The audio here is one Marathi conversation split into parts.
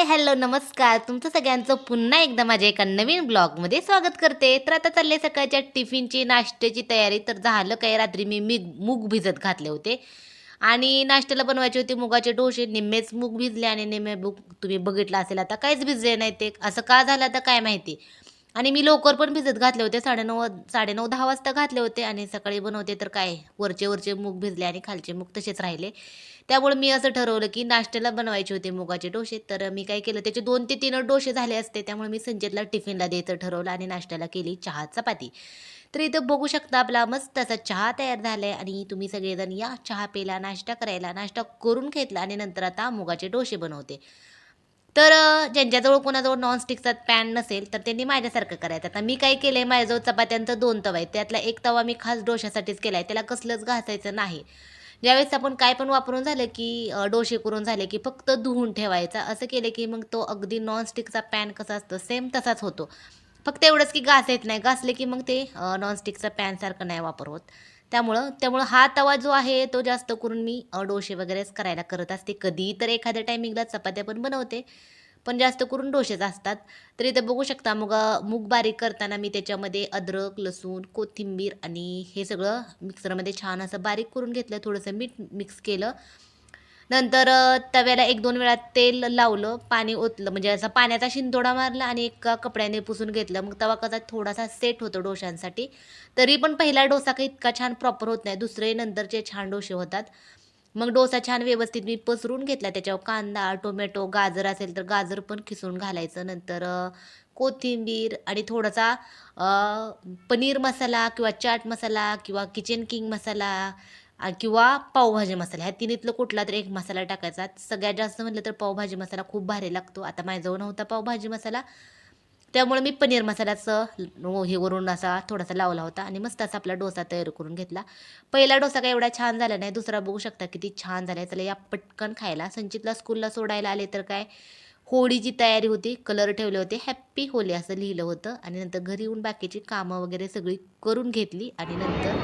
हाय हॅलो नमस्कार. तुमचं सगळ्यांचं पुन्हा एकदा माझ्या एका नवीन ब्लॉगमध्ये स्वागत करते. तर आता चालले सकाळच्या टिफिनची नाश्त्याची तयारी. तर झालं काय रात्री मी मी मूग भिजत घातले होते. आणि नाश्त्याला बनवायचे होते मुगाचे डोसे. निम्मेच मूग भिजले आणि निम्मे मूग तुम्ही बघितलं असेल आता काहीच भिजले नाही ते. असं का झालं आता काय माहिती? आणि मी लवकर पण भिजत घातले होते. साडेनऊ साडेनऊ दहा वाजता घातले होते आणि सकाळी बनवते तर काय? वरचे वरचे मूग भिजले आणि खालचे मूग तसेच राहिले. त्यामुळे मी असं ठरवलं की नाश्त्याला बनवायचे होते मुगाचे डोसे. तर मी काय केलं त्याचे दोन ते तीन डोसे झाले असते. त्यामुळे मी संजेतला टिफिनला द्यायचं ठरवलं आणि नाश्त्याला केली चहा चपाती. तर इथं बघू शकता आपला मस्त असा चहा तयार झाला आहे आणि तुम्ही सगळेजण या चहा प्यायला नाश्ता करायला नाश्ता करून घेतला आणि नंतर आता मुगाचे डोसे बनवते. तर ज्यांच्याजवळ कोणाजवळ नॉनस्टिकचा पॅन नसेल तर त्यांनी माझ्यासारखं करायचं. आता मी काय केलं आहे माझ्याजवळ चपात्यांचं दोन तवा आहेत. त्यातला एक तवा मी खास डोशासाठीच केला आहे त्याला कसलंच घासायचं नाही. ज्यावेळेस आपण काय पण वापरून झालं की डोसे करून झाले की फक्त धुवून ठेवायचा. असं केलं की मग तो अगदी नॉनस्टिकचा पॅन कसा असतो सेम तसाच होतो. फक्त एवढंच की घास येत नाही. घासले की मग ते नॉनस्टिकचा पॅनसारखं नाही वापर होत त्यामुळं त्यामुळं हा तवा जो आहे तो जास्त करून मी डोसे वगैरेच करायला करत असते. कधी तर एखाद्या टायमिंगला चपात्या पण बनवते पण जास्त करून डोसेच असतात. तर ते बघू शकता मग मूग बारीक करताना मी त्याच्यामध्ये अद्रक लसूण कोथिंबीर आणि हे सगळं मिक्सरमध्ये छान असं बारीक करून घेतलं. थोडंसं मीठ मिक्स केलं. नंतर तव्याला एक दोन वेळा तेल लावलं पाणी ओतलं. म्हणजे असं पाण्याचा शिंतोडा मारला आणि एका कपड्याने पुसून घेतलं. मग तवा कसा थोडासा सेट होतो डोशांसाठी तरी पण पहिला डोसा काही इतका छान प्रॉपर होत नाही. दुसरे नंतरचे छान डोसे होतात. मग डोसा छान व्यवस्थित मी पसरून घेतला. त्याच्यावर कांदा टोमॅटो गाजर असेल तर गाजर पण खिसून घालायचं. नंतर कोथिंबीर आणि थोडासा पनीर मसाला किंवा चाट मसाला किंवा किचन किंग मसाला किंवा पावभाजी मसाला. ह्या तिन्हीतलं कुठला तरी एक मसाला टाकायचा. सगळ्यात जास्त म्हटलं तर पावभाजी मसाला खूप भारी लागतो. आता माझ्याजवळ नव्हता पावभाजी मसाला. त्यामुळे मी पनीर मसाल्याचं हे वरून असा थोडासा लावला होता आणि मस्त असा आपला डोसा तयार करून घेतला. पहिला डोसा काय एवढा छान झाला नाही. दुसरा बघू शकता किती छान झाला. आहे चला या पटकन खायला. संचितला स्कूलला सोडायला आले तर काय? होळीची तयारी होती कलर ठेवले होते. हॅप्पी होली असं लिहिलं होतं. आणि नंतर घरी येऊन बाकीची कामं वगैरे सगळी करून घेतली. आणि नंतर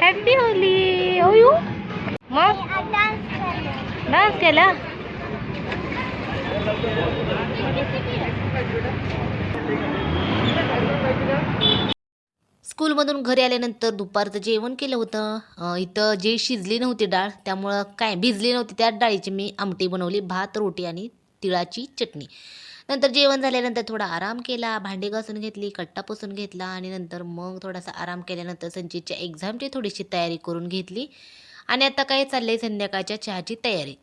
हॅप्पी होली ओयू मग डान्स केला स्कूलमधून घरी आल्यानंतर दुपारचं जेवण केलं होतं. इथं जे शिजली नव्हती डाळ त्यामुळं काय भिजली नव्हती त्या डाळीची मी आमटी बनवली भात रोटी आणि तिळाची चटणी. नंतर जेवण झाल्यानंतर थोडा आराम केला भांडी घासून घेतली कट्टा पुसून घेतला आणि नंतर मग थोडासा आराम केल्यानंतर संचितच्या एक्झामची थोडीशी तयारी करून घेतली. आणि आता काय चाललंय संध्याकाळच्या चहाची तयारी.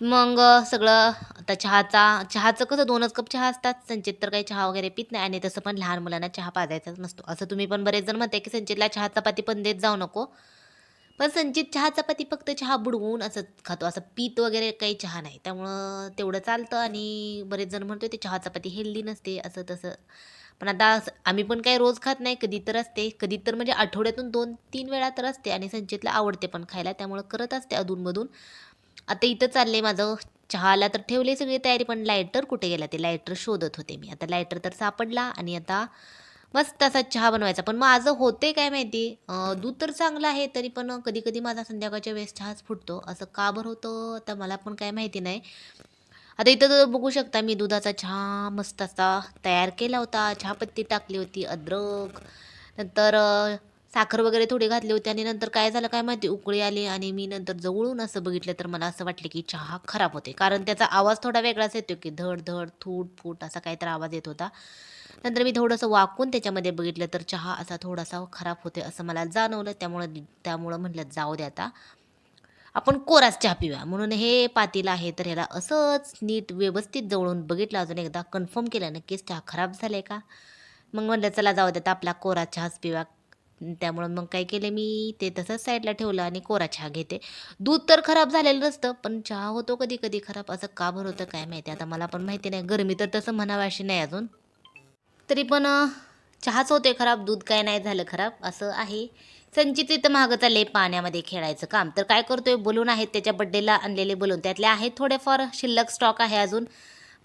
मग सगळं आता चहाचा चहाचं कसं दोनच कप चहा असतात. संचित तर काही चहा वगैरे पित नाही आणि तसं पण लहान मुलांना चहा पाजायचाच नसतो. असं तुम्ही पण बरेच जण म्हणताय की संचितला चहा चपाती पण देत जाऊ नको. पण संचित चहा चपाती फक्त चहा बुडवून असं खातो. असं पीत वगैरे काही चहा नाही. त्यामुळं तेवढं चालतं आणि बरेच जण म्हणतो ते चहा चपाती हेल्दी नसते असं तसं. पण आता असं- आम्ही पण काही रोज खात नाही कधी तर असते. कधी तर म्हणजे आठवड्यातून दोन तीन वेळा तर असते आणि संचितला आवडते पण खायला. त्यामुळं करत असते अधूनमधून. आता इथं चाललंय माझं. चहाला तर ठेवले सगळी तयारी पण लायटर कुठे गेला ते? लायटर शोधत होते मी. आता लायटर तर सापडला आणि आता मस्त असा चहा बनवायचा. पण माझं होते काय माहिती? दूध तर चांगलं आहे तरी पण कधी कधी माझा संध्याकाळच्या वेळेस चहाच फुटतो. असं का बरं होतं? तर मला पण काय माहिती नाही. आता इथं तर बघू शकता मी दुधाचा चहा मस्त असा तयार केला होता. चहापत्ती टाकली होती अद्रक नंतर साखर वगैरे थोडी घातली होती आणि नंतर काय झालं काय माहिती? उकळी आली आणि मी नंतर जवळून असं बघितलं तर मला असं वाटलं की चहा खराब होते कारण त्याचा आवाज थोडा वेगळाच येतो की धड धड थूट फूट असा काहीतरी आवाज येत होता. नंतर मी थोडंसं वाकून त्याच्यामध्ये बघितलं तर चहा असा थोडासा खराब होते असं मला जाणवलं. त्यामुळं त्यामुळं म्हटलं जाऊ दे आता. आपण कोराच चहा पिऊया. म्हणून हे पातील आहे तर ह्याला असंच नीट व्यवस्थित जवळून बघितलं. अजून एकदा कन्फर्म केलं नक्कीच चहा खराब झाले का? मग म्हणलं चला जाऊ देत आपला कोरा चहाच पिव्या त्यामुळं मग काय केलं मी ते तसंच साईडला ठेवलं आणि कोरा चहा घेते. दूध तर खराब झालेलं नसतं पण चहा होतो कधी कधी खराब. असं का बरं होतं काय माहिती? आता मला पण माहिती नाही. गरमी तर तसं म्हणावं अशी नाही अजून. तरी पण चहाच होते खराब दूध काय नाही झालं खराब असं आहे. संचित इथं मागं चालले पाण्यामध्ये खेळायचं काम. तर काय करतोय बलून आहेत त्याच्या बड्डेला आणलेले बलून. त्यातले आहेत थोडेफार शिल्लक स्टॉक आहे अजून.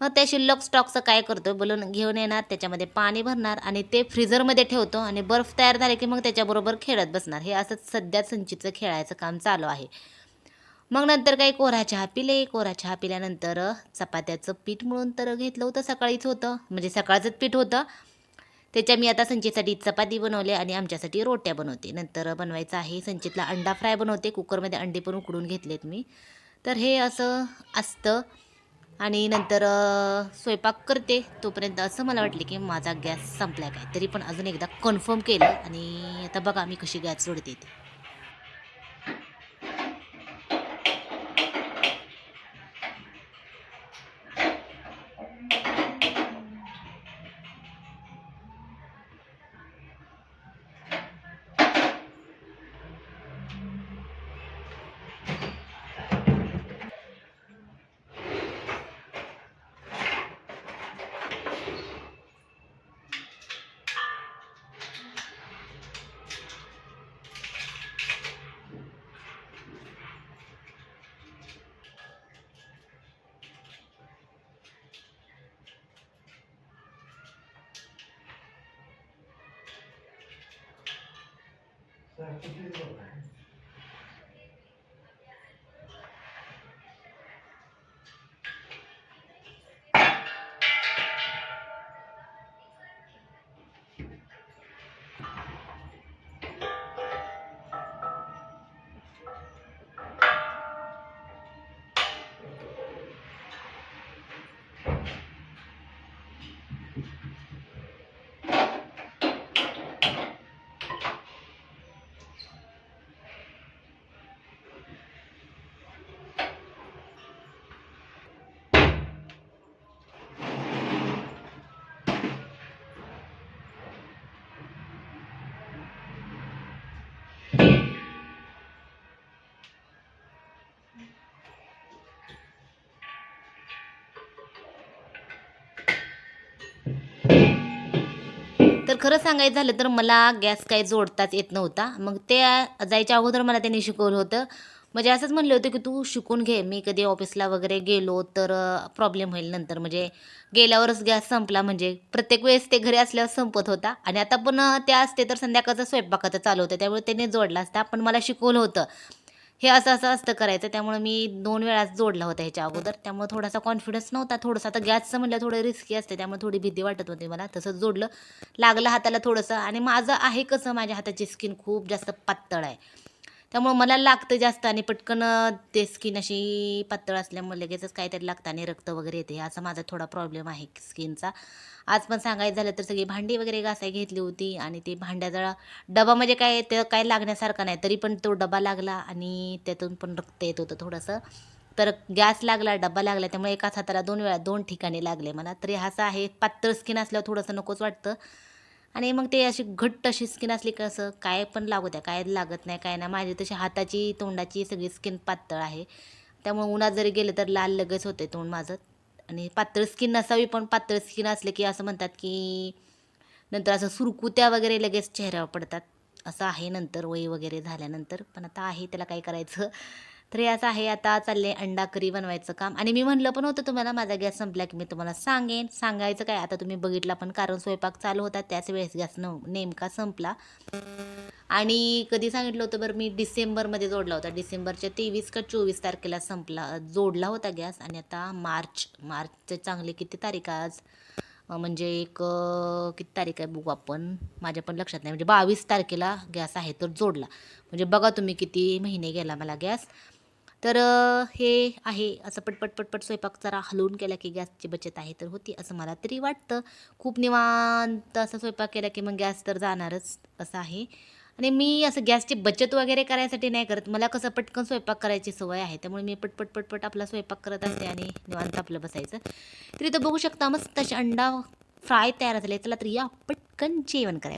मग त्या शिल्लक स्टॉकचं काय करतो बलून घेऊन येणार त्याच्यामध्ये पाणी भरणार आणि ते फ्रीझरमध्ये ठेवतो आणि बर्फ तयार झाले की मग त्याच्याबरोबर खेळत बसणार. हे असं सध्या संचितचं खेळायचं काम चालू आहे. मग नंतर काही कोरा चहा पिले. कोरा चहा पिल्यानंतर चपात्याचं पीठ म्हणून तर घेतलं होतं सकाळीच होतं. म्हणजे सकाळचंच पीठ होतं. त्याच्या मी आता संचितसाठी चपाती बनवले आणि आमच्यासाठी रोट्या बनवते. नंतर बनवायचं आहे संचितला अंडा फ्राय बनवते. कुकरमध्ये अंडे पण उकडून घेतलेत मी. तर हे असं असतं. आणि नंतर स्वयंपाक करते. तोपर्यंत असं मला वाटले की माझा गॅस संपला काय तरी पण अजून एकदा कन्फर्म केलं आणि आता बघा मी कशी गॅस सोडते ते. तर खरं सांगायचं झालं तर मला गॅस काही जोडताच येत नव्हता. मग ते जायच्या अगोदर मला त्यांनी शिकवलं होतं. म्हणजे असंच म्हणलं होतं की तू शिकून घे. मी कधी ऑफिसला वगैरे गेलो तर प्रॉब्लेम होईल नंतर. म्हणजे गेल्यावरच गॅस संपला. म्हणजे प्रत्येक वेळेस ते घरी असल्यावर संपत होता. आणि आता पण त्या असते तर संध्याकाळचं स्वयंपाकाचं चालू होतं. त्यामुळे त्याने जोडला असता. पण मला शिकवलं होतं. हे असं असं असतं करायचं त्यामुळे मी दोन वेळाच जोडला होता ह्याच्या अगोदर. त्यामुळे थोडासा कॉन्फिडन्स नव्हता थोडंसं आता गॅसचं म्हणलं थोडं रिस्की असते त्यामुळे थोडी भीती वाटत होती मला. तसंच जोडलं. लागलं हाताला थोडंसं आणि माझं आहे कसं माझ्या हाताची स्किन खूप जास्त पातळ आहे. त्यामुळं मला लागतं जास्त आणि पटकन ते स्किन अशी पातळ असल्यामुळे लगेचच काहीतरी लागतं आणि रक्त वगैरे येते. असा माझा थोडा प्रॉब्लेम आहे स्किनचा आज पण सांगायचं झालं तर सगळी भांडी वगैरे घासाय घेतली होती आणि ते भांड्याचा डबा म्हणजे काय ते काय लागण्यासारखा नाही तरी पण तो डबा लागला आणि त्यातून पण रक्त येत होतं थोडंसं. तर गॅस लागला डबा लागला त्यामुळे एकाच हाताला दोन वेळा दोन ठिकाणी लागले मला. तरी असं आहे पातळ स्किन असल्यावर थोडंसं नकोच वाटतं. आणि मग ते अशी घट्ट अशी स्किन असली कसं असं काय पण लागू द्या काय लागत नाही काय नाही. माझी तशी हाताची तोंडाची सगळी स्किन पातळ आहे. त्यामुळे उन्हात जरी गेलं तर लाल लगेच होते तोंड माझं. आणि पातळ स्किन नसावी पण पातळ स्किन असले की असं म्हणतात की नंतर असं सुरकुत्या वगैरे लगेच चेहऱ्यावर पडतात. असं आहे नंतर वय वगैरे झाल्यानंतर. पण आता आहे त्याला काय करायचं? तर हे असं आहे आता चालले अंडा करी बनवायचं काम. आणि मी म्हणलं पण होतं तुम्हाला माझा गॅस संपला की मी तुम्हाला सांगेन. सांगायचं काय? आता तुम्ही बघितला पण कारण स्वयंपाक चालू होता त्याच वेळेस गॅस न नेमका संपला. आणि कधी सांगितलं होतं बरं मी डिसेंबरमध्ये जोडला होता. डिसेंबरच्या तेवीस का चोवीस तारखेला संपला जोडला होता गॅस. आणि आता मार्च मार्चचे चांगले किती तारीख आज? म्हणजे एक किती तारीख आहे बघू आपण. माझ्या पण लक्षात नाही. म्हणजे बावीस तारखेला गॅस आहे तर जोडला. म्हणजे बघा तुम्ही किती महिने गेला मला गॅस. तर हे आहे. असं पटपट पटपट स्वयंपाक जरा हलवून केला की गॅसची बचत आहे तर होती असं मला तरी वाटतं. खूप निवांत असं स्वयंपाक केला की मग गॅस तर जाणारच असं आहे. आणि मी असं गॅसची बचत वगैरे करायसाठी नाही करत. मला कसं पटकन स्वयंपाक करायची सवय आहे. त्यामुळे मी पटपट पटपट आपला स्वयंपाक करत असते आणि निवांत आपलं बसायचं. तरी तर बघू शकता मस्त असे अंडा फ्राय तयार झाले. चला तर या पटकन जेवण करायचं.